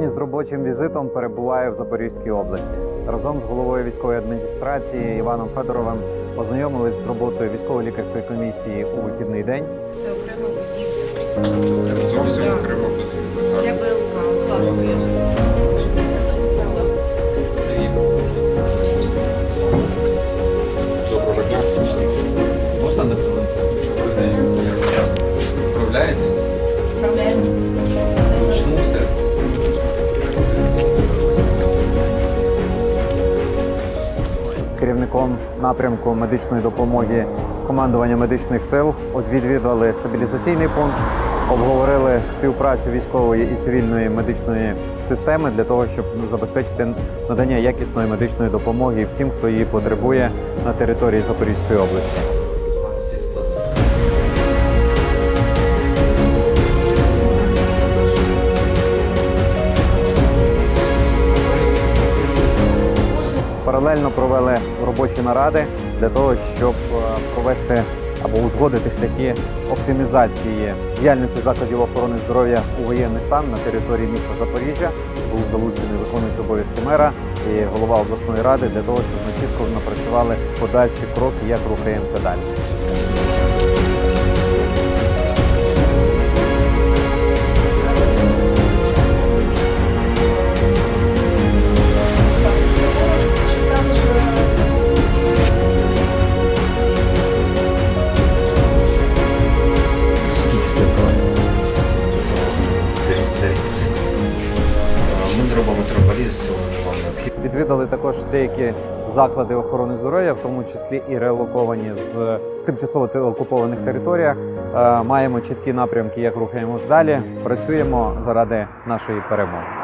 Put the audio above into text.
Сьогодні з робочим візитом перебуваю в Запорізькій області. Разом з головою військової адміністрації Іваном Федоровим познайомились з роботою військово-лікарської комісії у вихідний день. Це окрема будівля. Зовсім Да. Керівником напрямку медичної допомоги командування медичних сил от відвідали стабілізаційний пункт, обговорили співпрацю військової і цивільної медичної системи для того, щоб забезпечити надання якісної медичної допомоги всім, хто її потребує на території Запорізької області. Паралельно провели робочі наради для того, щоб е, провести або узгодити шляхи оптимізації діяльності закладів охорони здоров'я у воєнний стан на території міста Запоріжжя. Був залучений виконуючий обов'язки мера і голова обласної ради для того, щоб ми чітко напрацювали подальші кроки, як рухаємося далі. Ми метроболіз цього необхідно. Відвідали також деякі заклади охорони здоров'я, в тому числі і релоковані з, з тимчасово окупованих територіях. Е, Маємо чіткі напрямки, як рухаємось далі. Працюємо заради нашої перемоги.